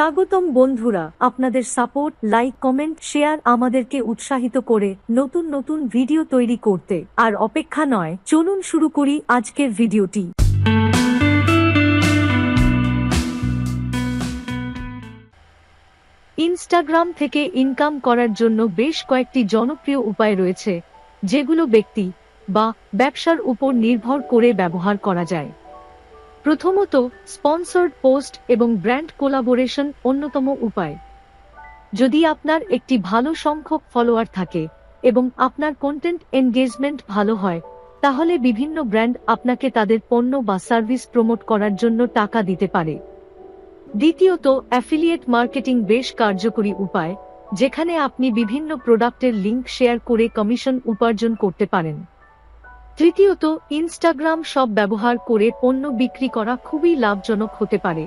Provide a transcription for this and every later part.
স্বাগতম বন্ধুরা, আপনাদের সাপোর্ট লাইক কমেন্ট শেয়ার আমাদেরকে উৎসাহিত করে নতুন নতুন ভিডিও তৈরি করতে। আর অপেক্ষা নয়, চলুন শুরু করি আজকের ভিডিওটি ইনস্টাগ্রাম থেকে ইনকাম করার জন্য বেশ কয়েকটি জনপ্রিয় উপায় রয়েছে, যেগুলো ব্যক্তি বা ব্যবসার উপর নির্ভর করে ব্যবহার করা যায়। প্রথমত, স্পন্সর্ড পোস্ট এবং ব্র্যান্ড কোলাবোরেশন অন্যতম উপায়। যদি আপনার একটি ভালো সংখ্যক ফলোয়ার থাকে এবং আপনার কন্টেন্ট এনগেজমেন্ট ভালো হয়, তাহলে বিভিন্ন ব্র্যান্ড আপনাকে তাদের পণ্য বা সার্ভিস প্রমোট করার জন্য টাকা দিতে পারে। দ্বিতীয়ত, অ্যাফিলিয়েট মার্কেটিং বেশ কার্যকরী উপায়, যেখানে আপনি বিভিন্ন প্রোডাক্টের লিংক শেয়ার করে কমিশন উপার্জন করতে পারেন। তৃতীয়ত ইনস্টাগ্রাম সব ব্যবহার করে পণ্য বিক্রি করা খুবই লাভজনক হতে পারে।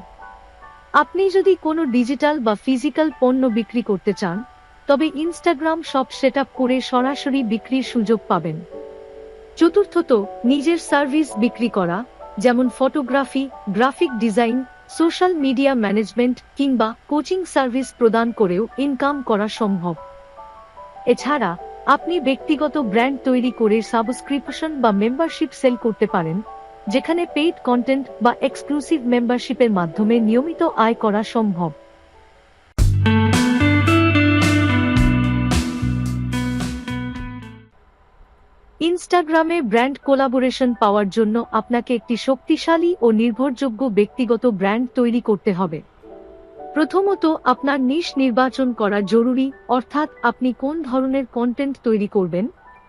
আপনি যদি কোনো ডিজিটাল বা ফিজিক্যাল পণ্য বিক্রি করতে চান, তবে ইনস্টাগ্রাম সব সেট করে সরাসরি বিক্রির সুযোগ পাবেন। চতুর্থত, নিজের সার্ভিস বিক্রি করা, যেমন photography graphic design social media management কিংবা কোচিং সার্ভিস প্রদান করেও ইনকাম করা সম্ভব। এছাড়া আপনি ব্যক্তিগত ব্র্যান্ড তৈরি করে সাবস্ক্রিপশন বা মেম্বারশিপ সেল করতে পারেন, যেখানে পেইড কন্টেন্ট বা এক্সক্লুসিভ মেম্বারশিপের মাধ্যমে নিয়মিত আয় করা সম্ভব। ইনস্টাগ্রামে ব্র্যান্ড কোলাবোরেশন পাওয়ার জন্য আপনাকে একটি শক্তিশালী ও নির্ভরযোগ্য ব্যক্তিগত ব্র্যান্ড তৈরি করতে হবে। প্রথমত আপনার নিশ নির্বাচন করা জরুরি, অর্থাৎ আপনি কোন ধরনের কন্টেন্ট তৈরি করবেন?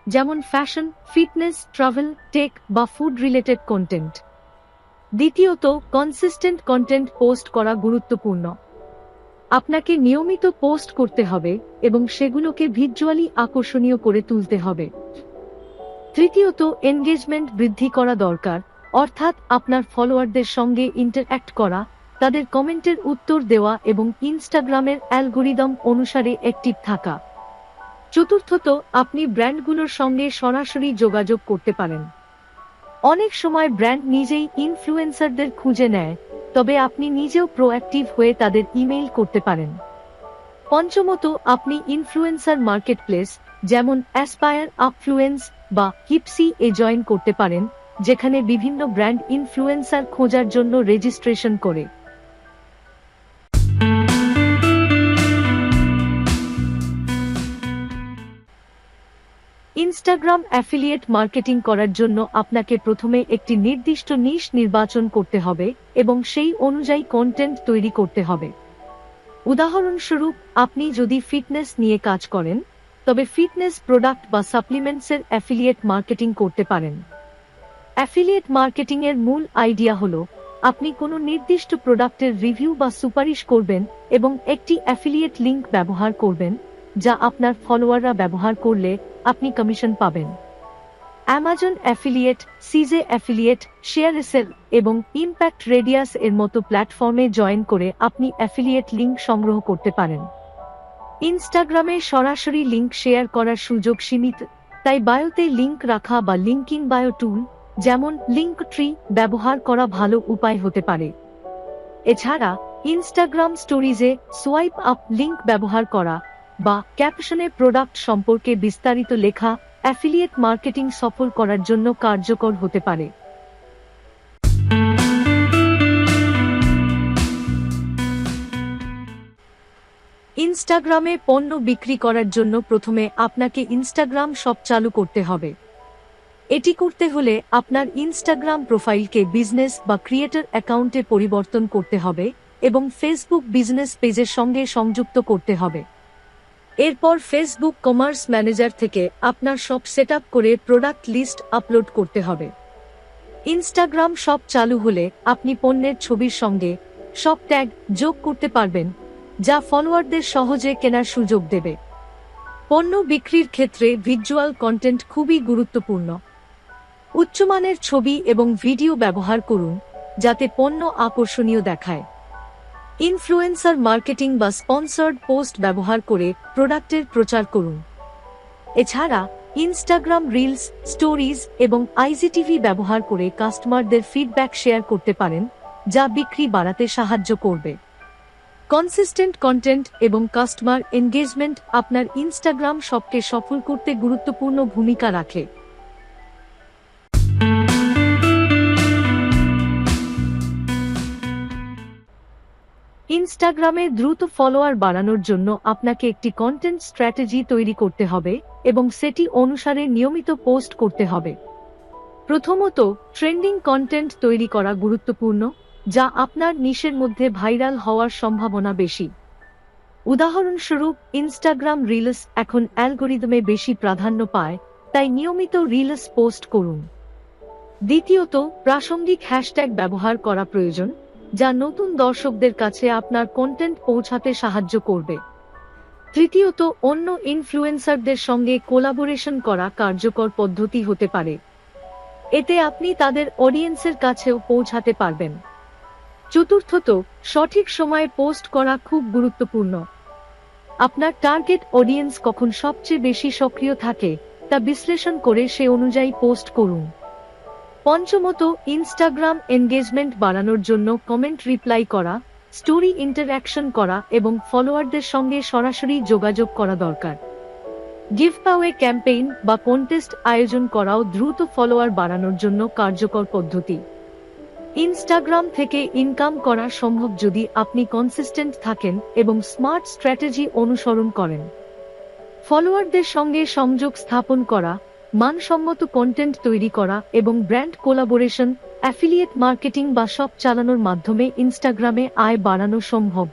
যেমন ফ্যাশন ফিটনেস ট্রাভেল টেক বা ফুড রিলেটেড কন্টেন্ট দ্বিতীয়ত কনসিস্টেন্ট কন্টেন্ট পোস্ট করা গুরুত্বপূর্ণ। আপনাকে নিয়মিত পোস্ট করতে হবে এবং সেগুলোকে ভিজুয়ালি আকর্ষণীয় করে তুলতে হবে। তৃতীয়ত এনগেজমেন্ট বৃদ্ধি করা দরকার, অর্থাৎ আপনার ফলোয়ারদের সঙ্গে ইন্টারঅ্যাক্ট করা তাদের কমেন্টের উত্তর দেওয়া এবং ইনস্টাগ্রামের অ্যালগোরিদম অনুসারে অ্যাক্টিভ থাকা চতুর্থত, আপনি ব্র্যান্ডগুলোর সঙ্গে সরাসরি যোগাযোগ করতে পারেন। অনেক সময় ব্র্যান্ড নিজেই ইনফ্লুয়েন্সারদের খুঁজে নেয়, তবে আপনি নিজেও প্রোঅ্যাক্টিভ হয়ে তাদের ইমেইল করতে পারেন। পঞ্চমত, আপনি ইনফ্লুয়েন্সার মার্কেটপ্লেস, যেমন অ্যাসপায়ার আপফ্লুয়েন্স বা কিপসি এ জয়েন করতে পারেন, যেখানে বিভিন্ন ব্র্যান্ড ইনফ্লুয়েন্সার খোঁজার জন্য রেজিস্ট্রেশন করে। ইনস্টাগ্রাম অ্যাফিলিয়েট মার্কেটিং করার জন্য আপনাকে প্রথমে একটি নির্দিষ্ট নিশ নির্বাচন করতে হবে এবং সেই অনুযায়ী কন্টেন্ট তৈরি করতে হবে। উদাহরণস্বরূপ, আপনি যদি ফিটনেস নিয়ে কাজ করেন, তবে ফিটনেস প্রোডাক্ট বা সাপ্লিমেন্টসের অ্যাফিলিয়েট মার্কেটিং করতে পারেন। অ্যাফিলিয়েট মার্কেটিং এর মূল আইডিয়া হলো, আপনি কোনো নির্দিষ্ট প্রোডাক্টের রিভিউ বা সুপারিশ করবেন এবং একটি অ্যাফিলিয়েট লিংক ব্যবহার করবেন যা আপনার ফলোয়াররা ব্যবহার করলে আপনি কমিশন পাবেন। Amazon affiliate CJ affiliate ShareASale এবং ইম্প্যাক্ট রেডিয়াস এর মতো প্ল্যাটফর্মে জয়েন করে আপনি অ্যাফিলিয়েট লিঙ্ক সংগ্রহ করতে পারেন। ইনস্টাগ্রামে সরাসরি লিঙ্ক শেয়ার করার সুযোগ সীমিত, তাই বায়োতে লিংক রাখা বা লিঙ্কিং বায়ো টুল যেমন লিঙ্ক ট্রি ব্যবহার করা ভালো উপায় হতে পারে। এছাড়া ইনস্টাগ্রাম স্টোরিজে সোয়াইপ আপ লিঙ্ক ব্যবহার করা বা ক্যাপশনে প্রোডাক্ট সম্পর্কে বিস্তারিত লেখা অ্যাফিলিয়েট মার্কেটিং সফল করার জন্য কার্যকর হতে পারে। ইনস্টাগ্রামে পণ্য বিক্রি করার জন্য প্রথমে আপনাকে ইনস্টাগ্রাম শপ চালু করতে হবে। এটি করতে হলে আপনার ইনস্টাগ্রাম প্রোফাইলকে বিজনেস বা ক্রিয়েটর অ্যাকাউন্টে পরিবর্তন করতে হবে এবং ফেসবুক বিজনেস পেজের সঙ্গে সংযুক্ত করতে হবে। এরপর ফেসবুক কমার্স ম্যানেজার থেকে আপনার সব সেট করে প্রোডাক্ট লিস্ট আপলোড করতে হবে। ইনস্টাগ্রাম শপ চালু হলে আপনি পণ্যের ছবির সঙ্গে সব ট্যাগ যোগ করতে পারবেন, যা ফলোয়ারদের সহজে কেনার সুযোগ দেবে। পণ্য বিক্রির ক্ষেত্রে ভিজুয়াল কন্টেন্ট খুবই গুরুত্বপূর্ণ। উচ্চমানের ছবি এবং ভিডিও ব্যবহার করুন, যাতে পণ্য আকর্ষণীয় দেখায়। ইনফ্লুয়েন্সার মার্কেটিং বা স্পন্সর্ড পোস্ট ব্যবহার করে প্রোডাক্টের প্রচার করুন। এছাড়া, ইনস্টাগ্রাম রিলস, স্টোরিজ এবং আইজিটিভি ব্যবহার করে কাস্টমারদের ফিডব্যাক শেয়ার করতে পারেন, যা বিক্রি বাড়াতে সাহায্য করবে। কনসিস্টেন্ট কন্টেন্ট এবং কাস্টমার এনগেজমেন্ট আপনার ইনস্টাগ্রাম শপকে সফল করতে গুরুত্বপূর্ণ ভূমিকা রাখে। ইনস্টাগ্রামে দ্রুত ফলোয়ার বাড়ানোর জন্য আপনাকে একটি কন্টেন্ট স্ট্র্যাটেজি তৈরি করতে হবে এবং সেটি অনুসারে নিয়মিত পোস্ট করতে হবে। প্রথমত ট্রেন্ডিং কন্টেন্ট তৈরি করা গুরুত্বপূর্ণ, যা আপনার নিশের মধ্যে ভাইরাল হওয়ার সম্ভাবনা বেশি। উদাহরণস্বরূপ, ইনস্টাগ্রাম রিলস এখন অ্যালগোরিদমে বেশি প্রাধান্য পায়, তাই নিয়মিত রিলস পোস্ট করুন। দ্বিতীয়ত, প্রাসঙ্গিক হ্যাশট্যাগ ব্যবহার করা প্রয়োজন যা নতুন দর্শকদের কাছে আপনার কন্টেন্ট পৌঁছাতে সাহায্য করবে। তৃতীয়ত, অন্য ইনফ্লুয়েন্সারদের সঙ্গে কোলাবোরেশন করা কার্যকর পদ্ধতি হতে পারে। এতে আপনি তাদের অডিয়েন্সের কাছেও পৌঁছাতে পারবেন। চতুর্থত, সঠিক সময়ে পোস্ট করা খুব গুরুত্বপূর্ণ। আপনার টার্গেট অডিয়েন্স কখন সবচেয়ে বেশি সক্রিয় থাকে, তা বিশ্লেষণ করে সে অনুযায়ী পোস্ট করুন। পঞ্চমত ইনস্টাগ্রাম এনগেজমেন্ট বাড়ানোর জন্য কমেন্ট রিপ্লাই করা স্টোরি ইন্টারঅ্যাকশন করা এবং ফলোয়ারদের সঙ্গে সরাসরি যোগাযোগ করা দরকার। গিভঅ্যাওয়ে ক্যাম্পেইন বা কন্টেস্ট আয়োজন করাও দ্রুত ফলোয়ার বাড়ানোর জন্য কার্যকর পদ্ধতি। ইনস্টাগ্রাম থেকে ইনকাম করা সম্ভব যদি আপনি কনসিস্টেন্ট থাকেন এবং স্মার্ট স্ট্র্যাটেজি অনুসরণ করেন। ফলোয়ারদের সঙ্গে সংযোগ স্থাপন করা মানসম্মত কন্টেন্ট তৈরি করা এবং ব্র্যান্ড কোলাবোরেশন অ্যাফিলিয়েট মার্কেটিং বা সব চালানোর মাধ্যমে ইনস্টাগ্রামে আয় বাড়ানো সম্ভব।